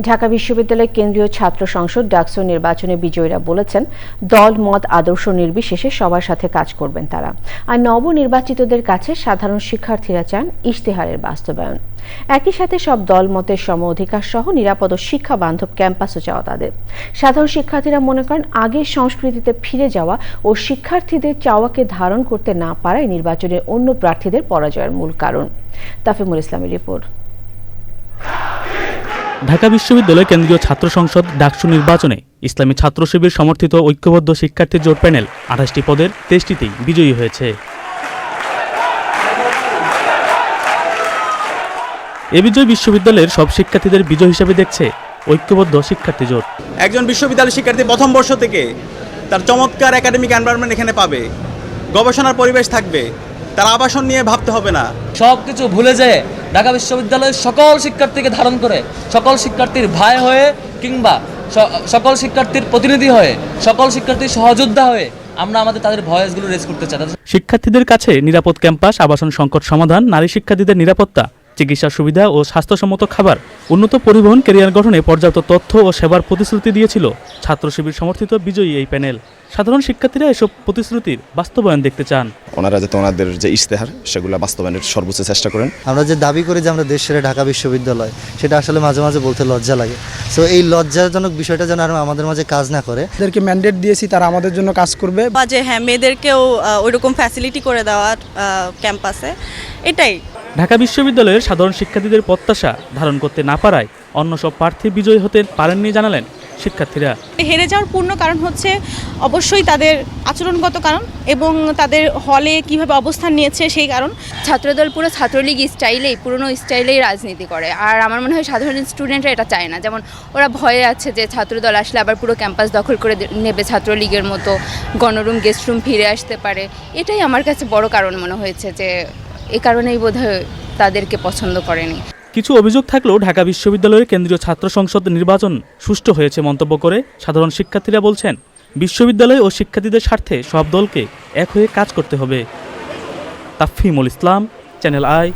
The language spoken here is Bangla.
ঢাকা বিশ্ববিদ্যালয়ের কেন্দ্রীয় ছাত্র সংসদ ডাকসু নির্বাচনে বিজয়ীরা বলেছেন, দল, মত, আদর্শ নির্বিশেষে সবার সাথে কাজ করবেন তারা। আর নবনির্বাচিতদের কাছে সাধারণ শিক্ষার্থীরা চান ইশতেহারের বাস্তবায়ন। একই সাথে সব দল, মতের সম অধিকার সহ নিরাপদ শিক্ষা বান্ধব ক্যাম্পাসও চাওয়া তাদের। সাধারণ শিক্ষার্থীরা মনে করেন, আগের সংস্কৃতিতে ফিরে যাওয়া ও শিক্ষার্থীদের চাওয়াকে ধারণ করতে না পারায় নির্বাচনের অন্য প্রার্থীদের পরাজয়ের মূল কারণ। তাফিমুল ইসলামের রিপোর্ট। ঢাকা বিশ্ববিদ্যালয় কেন্দ্রীয় ছাত্র সংসদ ডাকসু নির্বাচনে ইসলামী ছাত্র শিবির সমর্থিত ঐক্যবদ্ধ শিক্ষার্থী জোট প্যানেল আঠাশটি পদের তেইশটিতেই বিজয়ী হয়েছে। এ বিজয় বিশ্ববিদ্যালয়ের সব শিক্ষার্থীদের বিজয় হিসেবে দেখছে ঐক্যবদ্ধ শিক্ষার্থী জোট। একজন বিশ্ববিদ্যালয় শিক্ষার্থী প্রথম বর্ষ থেকে তার চমৎকার একাডেমিক এনভায়রনমেন্ট এখানে পাবে। গবেষণার পরিবেশ থাকবে। তার আবাসন নিয়ে ভাবতে হবে না। সব কিছু ভুলে যেয়ে ঢাকা বিশ্ববিদ্যালয়ের সকল শিক্ষার্থীকে ধারণ করে সকল শিক্ষার্থীর ভাই হয়ে কিংবা সকল শিক্ষার্থীর প্রতিনিধি হয়ে সকল শিক্ষার্থীর সহযোদ্ধা হয়ে আমরা আমাদের তাদের ভয়েসগুলো রেজ করতে চাই। তাদের শিক্ষার্থীদের কাছে নিরাপদ ক্যাম্পাস আবাসন সংকট সমাধান নারী শিক্ষার্থীদের নিরাপত্তা চিকিৎসা সুবিধা ও স্বাস্থ্যসম্মত খাবার উন্নত পরিবহন কেরিয়ার গঠনে পর্যাপ্ত তথ্য ও সেবার প্রতিশ্রুতি দিয়েছিল ছাত্র শিবির সমর্থিত বিজয়ী এই প্যানেল। সাধারণ শিক্ষার্থীরা এসব প্রতিশ্রুতির বাস্তবায়ন দেখতে চান। ওনারা যাতে ওনাদের যে ইশতেহার সেগুলো বাস্তবায়নের সর্বোচ্চ চেষ্টা করেন। আমরা যে দাবি করি যে আমরা দেশ সেরা ঢাকা বিশ্ববিদ্যালয় সেটা আসলে মাঝে মাঝে বলতে লজ্জা লাগে। সো এই লজ্জাজনক বিষয়টা যেন আর আমাদের মাঝে কাজ না করে। তাদেরকে ম্যান্ডেট দিয়েছি তারা আমাদের জন্য কাজ করবে। বা যে হ্যাঁ মেয়েদেরকেও ওইরকম ফ্যাসিলিটি করে দেওয়া ক্যাম্পাসে এটাই। ঢাকা বিশ্ববিদ্যালয়ের সাধারণ শিক্ষার্থীদের প্রত্যাশা ধারণ করতে না পারায় অন্য সব প্রার্থী বিজয়ী হতে পারেননি জানালেন শিক্ষার্থীরা। হেরে যাওয়ার পূর্ণ কারণ হচ্ছে অবশ্যই তাদের আচরণগত কারণ এবং তাদের হলে কীভাবে অবস্থান নিয়েছে সেই কারণ। ছাত্রদল পুরো ছাত্রলীগ স্টাইলেই পুরনো স্টাইলেই রাজনীতি করে। আর আমার মনে হয় সাধারণ স্টুডেন্টরা এটা চায় না। যেমন ওরা ভয়ে আছে যে ছাত্রদল আসলে আবার পুরো ক্যাম্পাস দখল করে নেবে ছাত্রলীগের মতো। গণরুম গেস্টরুম ফিরে আসতে পারে। এটাই আমার কাছে বড় কারণ মনে হয়েছে যে এ কারণেই বোধহয় তাদেরকে পছন্দ করেনি। কিছু অভিযোগ থাকলেও ঢাকা বিশ্ববিদ্যালয়ের কেন্দ্রীয় ছাত্র সংসদ নির্বাচন সুষ্ঠু হয়েছে মন্তব্য করে সাধারণ শিক্ষার্থীরা বলছেন, বিশ্ববিদ্যালয় ও শিক্ষার্থীদের স্বার্থে সব দলকে এক হয়ে কাজ করতে হবে। তাফিমুল ইসলাম, চ্যানেল আই